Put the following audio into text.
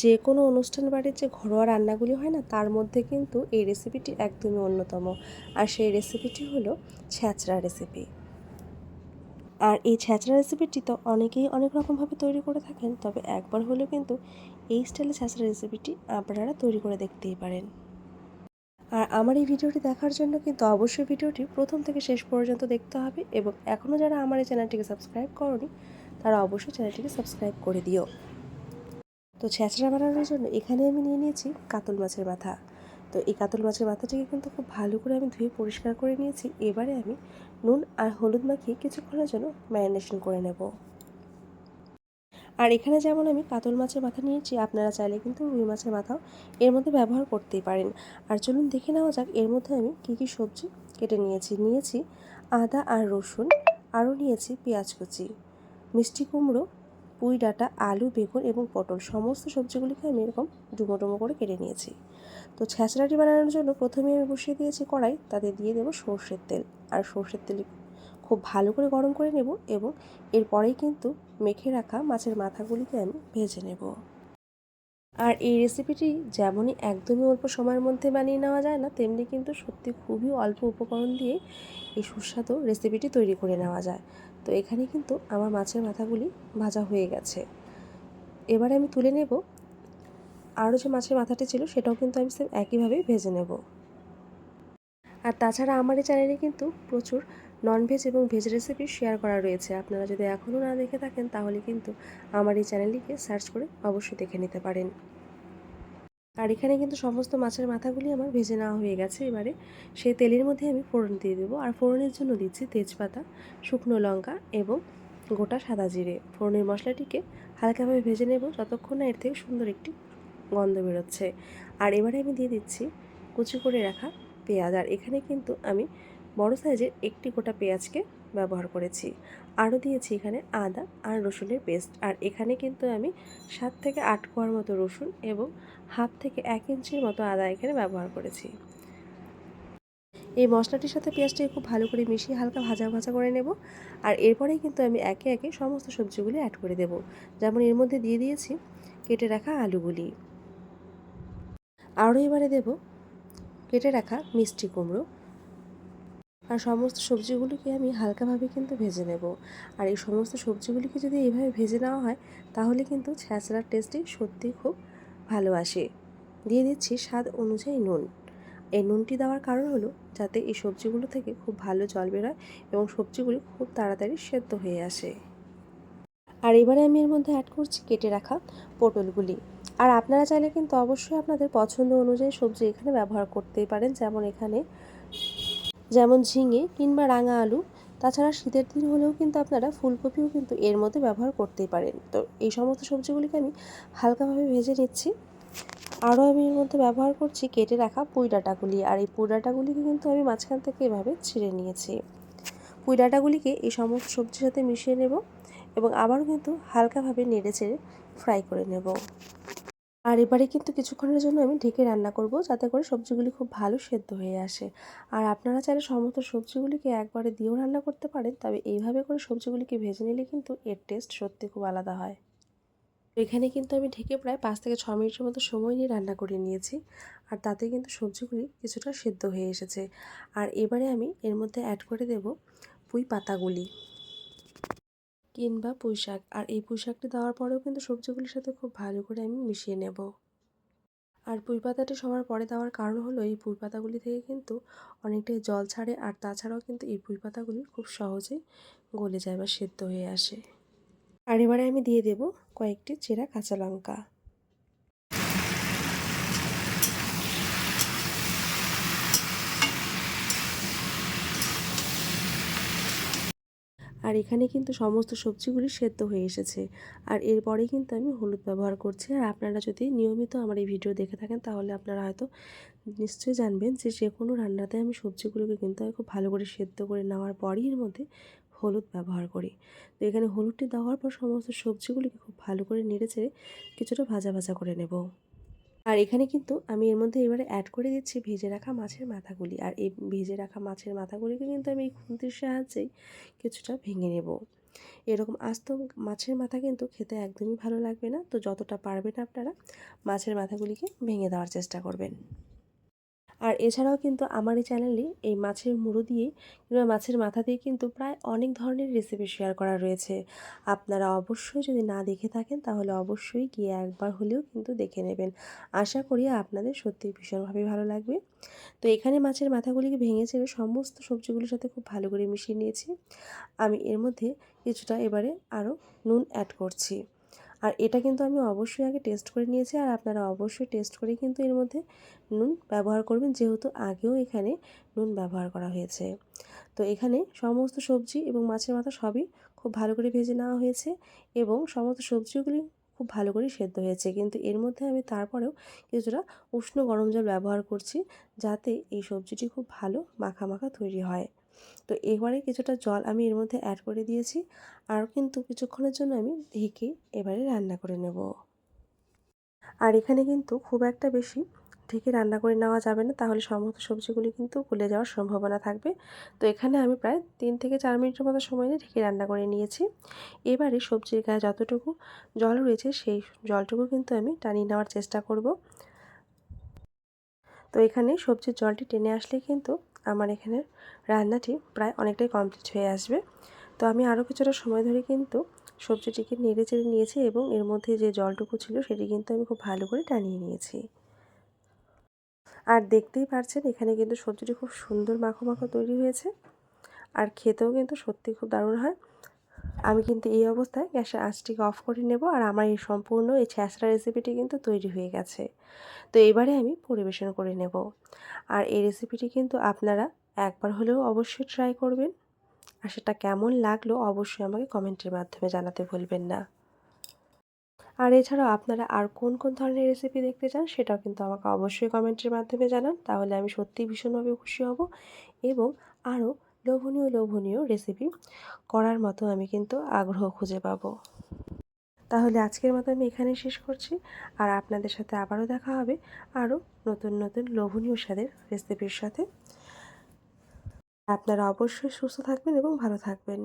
যে কোনো অনুষ্ঠান বাড়ির যে ঘরোয়া রান্নাগুলি হয় না, তার মধ্যে কিন্তু এই রেসিপিটি একদমই অন্যতম। আর সেই রেসিপিটি হলো ছ্যাঁচড়া রেসিপি আর এই ছ্যাঁচড়া রেসিপিটি তো অনেকেই অনেক রকমভাবে তৈরি করে থাকেন, তবে একবার হলেও কিন্তু এই স্টাইলে ছ্যাঁচড়া রেসিপিটি আপনারা তৈরি করে দেখতেই পারেন। আর আমার এই ভিডিওটি দেখার জন্য কিন্তু অবশ্যই ভিডিওটি প্রথম থেকে শেষ পর্যন্ত দেখতে হবে এবং এখনও যারা আমার এই চ্যানেলটিকে সাবস্ক্রাইব করনি, তারা অবশ্যই চ্যানেলটিকে সাবস্ক্রাইব করে দিও। তো ছ্যাঁচড়া বানানোর জন্য এখানে আমি নিয়ে নিয়েছি কাতল মাছের মাথা। তো এই কাতল মাছের মাথাটিকে কিন্তু খুব ভালো করে আমি ধুয়ে পরিষ্কার করে নিয়েছি। এবারে আমি নুন আর হলুদ মাখিয়ে কিছুক্ষণের জন্য ম্যারিনেশন করে নেব। আর এখানে যেমন আমি কাতল মাছের মাথা নিয়েছি, আপনারা চাইলে কিন্তু রুই মাছের মাথাও এর মধ্যে ব্যবহার করতেই পারেন। আর চলুন দেখে নেওয়া যাক এর মধ্যে আমি কী কী সবজি কেটে নিয়েছি। নিয়েছি আদা আর রসুন, আরও নিয়েছি পেঁয়াজ কুচি, মিষ্টি কুমড়ো পুঁই ডাঁটা, আলু, বেগুন এবং পটল সমস্ত সবজিগুলিকে আমি এরকম ডুমো ডুমো করে কেটে নিয়েছি। তো ছ্যাঁচড়াটি বানানোর জন্য প্রথমে আমি বসিয়ে দিয়েছি কড়াই, তাতে দিয়ে দেবো সর্ষের তেল। আর সর্ষের তেল খুব ভালো করে গরম করে নেব এবং এরপরেই কিন্তু মেখে রাখা মাছের মাথাগুলিকে আমি ভেজে নেব। আর এই রেসিপিটি যেমনই একদমই অল্প সময়ের মধ্যে বানিয়ে নেওয়া যায় না, তেমনি কিন্তু সত্যি খুবই অল্প উপকরণ দিয়ে এই সুস্বাদু রেসিপিটি তৈরি করে নেওয়া যায়। তো এখানে কিন্তু আমার মাছের মাথাগুলি ভাজা হয়ে গেছে। এবারে আমি তুলে নেব। আরও যে মাছের মাথাটি ছিল, সেটাও কিন্তু আমি সেম একইভাবেই ভেজে নেব। আর তাছাড়া আমার এই চ্যানেলে কিন্তু প্রচুর ননভেজ এবং ভেজ রেসিপি শেয়ার করা রয়েছে। আপনারা যদি এখনও না দেখে থাকেন, তাহলে কিন্তু আমার এই চ্যানেলটিকে সার্চ করে অবশ্যই দেখে নিতে পারেন। আর এখানে কিন্তু সমস্ত মাছের মাথাগুলি আমার ভেজে নেওয়া হয়ে গেছে। এবারে সেই তেলের মধ্যে আমি ফোড়ন দিয়ে দেবো। আর ফোড়নের জন্য দিচ্ছি তেজপাতা, শুকনো লঙ্কা এবং গোটা সাদা জিরে। ফোড়নের মশলাটিকে হালকাভাবে ভেজে নেব, যতক্ষণ না এর থেকে সুন্দর একটি গন্ধ বেরোচ্ছে। আর এবারে আমি দিয়ে দিচ্ছি কুচি করে রাখা পেঁয়াজ। আর এখানে কিন্তু আমি বড় সাইজের একটি গোটা পেঁয়াজকে ব্যবহার করেছি। আরও দিয়েছি এখানে আদা আর রসুনের পেস্ট। আর এখানে কিন্তু আমি সাত থেকে আট কোয়ার মতো রসুন এবং হাফ থেকে এক ইঞ্চির মতো আদা এখানে ব্যবহার করেছি। এই মশলাটির সাথে পেঁয়াজটাকে খুব ভালো করে মিশিয়ে হালকা ভাজা ভাজা করে নেব। আর এরপরেই কিন্তু আমি একে একে সমস্ত সবজিগুলি অ্যাড করে দেব। যেমন এর মধ্যে দিয়ে দিয়েছি কেটে রাখা আলুগুলি। আরও এবারে দেব কেটে রাখা মিষ্টি কুমড়ো। আর সমস্ত সবজিগুলিকে আমি হালকাভাবে কিন্তু ভেজে নেব। আর এই সমস্ত সবজিগুলিকে যদি এইভাবে ভেজে নেওয়া হয়, তাহলে কিন্তু ছ্যাঁচড়ার টেস্টটি সত্যি খুব ভালো আসে। দিয়ে দিচ্ছি স্বাদ অনুযায়ী নুন। এই নুনটি দেওয়ার কারণ হলো, যাতে এই সবজিগুলো থেকে খুব ভালো জল বেরোয় এবং সবজিগুলি খুব তাড়াতাড়ি সেদ্ধ হয়ে আসে। আর এবারে আমি এর মধ্যে অ্যাড করছি কেটে রাখা পটলগুলি। আর আপনারা চাইলে কিন্তু অবশ্যই আপনাদের পছন্দ অনুযায়ী সবজি এখানে ব্যবহার করতেই পারেন, যেমন এখানে যেমন ঝিঙে কিংবা রাঙা আলু, তাছাড়া শীতের দিন হলেও কিন্তু আপনারা ফুলকপিও কিন্তু এর মধ্যে ব্যবহার করতেই পারেন। তো এই সমস্ত সবজিগুলিকে আমি হালকাভাবে ভেজে নিচ্ছি। আরও আমি এর মধ্যে ব্যবহার করছি কেটে রাখা পুঁই ডাঁটাগুলি আর এই পুঁই ডাঁটাগুলিকে কিন্তু আমি মাঝখান থেকে এভাবে ছিঁড়ে নিয়েছি। পুঁই ডাঁটাগুলিকে এই সমস্ত সবজির সাথে মিশিয়ে নেব এবং আবারও কিন্তু হালকাভাবে নেড়ে চেড়ে ফ্রাই করে নেব। আর এবারে কিন্তু কিছুক্ষণের জন্য আমি ঢেকে রান্না করব, যাতে করে সবজিগুলি খুব ভালো সেদ্ধ হয়ে আসে। আর আপনারা চাইলে সমস্ত সবজিগুলিকে একবারে দিয়েও রান্না করতে পারেন, তবে এইভাবে করে সবজিগুলিকে ভেজে নিলে কিন্তু এর টেস্ট সত্যি খুব আলাদা হয়। এখানে কিন্তু আমি ঢেকে প্রায় পাঁচ থেকে ছ মিনিটের মতো সময় নিয়ে রান্না করে নিয়েছি, আর তাতে কিন্তু সবজিগুলি কিছুটা সেদ্ধ হয়ে এসেছে। আর এবারে আমি এর মধ্যে অ্যাড করে দেব পুঁই পাতাগুলি। কিংবা পুঁই শাক আর এই পুঁই শাকটি দেওয়ার পরেও কিন্তু সবজিগুলির সাথে খুব ভালো করে আমি মিশিয়ে নেব। আর পুঁই পাতাটি সবার পরে দেওয়ার কারণ হলো এই পুঁই পাতাগুলি থেকে কিন্তু অনেকটাই জল ছাড়ে আর তাছাড়াও কিন্তু এই পুঁই পাতাগুলি খুব সহজেই গলে যায় বা সেদ্ধ হয়ে আসে। আর এবারে আমি দিয়ে দেব কয়েকটি চেরা কাঁচা লঙ্কা। আর এখানে কিন্তু সমস্ত সবজিগুলি সেদ্ধ হয়ে এসেছে। আর এরপরে কিন্তু আমি হলুদ ব্যবহার করছি। আর আপনারা যদি নিয়মিত আমার এই ভিডিও দেখে থাকেন, তাহলে আপনারা হয়তো নিশ্চয়ই জানবেন যে যে কোনো রান্নাতে আমি সবজিগুলোকে কিন্তু আমি খুব ভালো করে সেদ্ধ করে নেওয়ার পরই এর মধ্যে হলুদ ব্যবহার করি। তো এখানে হলুদটি দেওয়ার পর সমস্ত সবজিগুলিকে খুব ভালো করে নেড়ে চেড়ে কিছুটা ভাজা ভাজা করে নেব। আর এখানে কিন্তু আমি এর মধ্যে এবারে অ্যাড করে দিচ্ছি ভেজে রাখা মাছের মাথাগুলি। আর এই ভেজে রাখা মাছের মাথাগুলিকে কিন্তু আমি এই খুন্তির সাহায্যেই কিছুটা ভেঙে নেব। এরকম আস্ত মাছের মাথা কিন্তু খেতে একদমই ভালো লাগবে না। তো যতটা পারবেন আপনারা মাছের মাথাগুলিকে ভেঙে দেওয়ার চেষ্টা করবেন। আর এছাড়াও কিন্তু আমার এই চ্যানেলে এই মাছের মুড়ো দিয়ে কিংবা মাছের মাথা দিয়ে কিন্তু প্রায় অনেক ধরনের রেসিপি শেয়ার করা রয়েছে। আপনারা অবশ্যই যদি না দেখে থাকেন, তাহলে অবশ্যই গিয়ে একবার হলেও কিন্তু দেখে নেবেন। আশা করি আপনাদের সত্যি ভীষণভাবে ভালো লাগবে। তো এখানে মাছের মাথাগুলিকে ভেঙে ছেড়ে সমস্ত সবজিগুলির সাথে খুব ভালো করে মিশিয়ে নিয়েছি। আমি এর মধ্যে কিছুটা এবারে আরও নুন অ্যাড করছি। আর এটা কিন্তু আমি অবশ্যই আগে টেস্ট করে নিয়েছি আর আপনারা অবশ্যই টেস্ট করে কিন্তু এর মধ্যে নুন ব্যবহার করবেন, যেহেতু আগেও এখানে নুন ব্যবহার করা হয়েছে। তো এখানে সমস্ত সবজি এবং মাছের মাথা সবই খুব ভালো করে ভেজে নেওয়া হয়েছে এবং সমস্ত সবজিগুলি খুব ভালো করে সেদ্ধ হয়েছে। কিন্তু এর মধ্যে আমি তারপরেও কিছুটা উষ্ণ গরম জল ব্যবহার করছি যাতে এই সবজিটি খুব ভালো মাখা মাখা তৈরি হয়। তো এবারে কিছুটা জল আমি এর মধ্যে অ্যাড করে দিয়েছি। আর কিন্তু কিছুক্ষণের জন্য আমি ঢেকে এবারে রান্না করে নেব। আর এখানে কিন্তু খুব একটা বেশি ঢেকে রান্না করে নেওয়া যাবে না, তাহলে সমস্ত সবজিগুলি কিন্তু গলে যাওয়ার সম্ভাবনা থাকবে। তো এখানে আমি প্রায় তিন থেকে চার মিনিটের মতো সময় নিয়ে ঢেকে রান্না করে নিয়েছি। এবারে সবজির গায়ে যতটুকু জল রয়েছে, সেই জলটুকু কিন্তু আমি টানিয়ে নেওয়ার চেষ্টা করব। তো এখানে সবজির জলটি টেনে আসলে কিন্তু আমার এখানে রান্নাটি প্রায় অনেকটাই কমপ্লিট হয়ে আসবে। তো আমি আরও কিছুটা সময় ধরে কিন্তু সবজিটিকে নেড়ে চেড়ে নিয়েছি এবং এর মধ্যে যে জলটুকু ছিল সেটি কিন্তু আমি খুব ভালো করে টানিয়ে নিয়েছি। আর দেখতেই পারছেন এখানে কিন্তু সবজিটি খুব সুন্দর মাখো মাখো তৈরি হয়েছে। আর খেতেও কিন্তু সত্যি খুব দারুণ হয়। আমি কিন্তু এই অবস্থায় গ্যাসের আঁচটিকে অফ করে নেব আর আমার এই সম্পূর্ণ এই ছ্যাঁচড়া রেসিপিটি কিন্তু তৈরি হয়ে গেছে। তো এবারে আমি পরিবেশন করে নেব। আর এই রেসিপিটি কিন্তু আপনারা একবার হলেও অবশ্যই ট্রাই করবেন। আর সেটা কেমন লাগল অবশ্যই আমাকে কমেন্টের মাধ্যমে জানাতে ভুলবেন না। আর এছাড়াও আপনারা আর কোন কোন ধরনের রেসিপি দেখতে চান সেটাও কিন্তু আমাকে অবশ্যই কমেন্টের মাধ্যমে জানান। তাহলে আমি সত্যিই ভীষণভাবে খুশি হব এবং আরও লোভনীয় লোভনীয় রেসিপি করার মতো আমি কিন্তু আগ্রহ খুঁজে পাব। তাহলে আজকের মতো আমি এখানে শেষ করছি। আর আপনাদের সাথে আবারও দেখা হবে আরও নতুন নতুন লোভনীয় স্বাদের রেসিপির সাথে। আপনারা অবশ্যই সুস্থ থাকবেন এবং ভালো থাকবেন।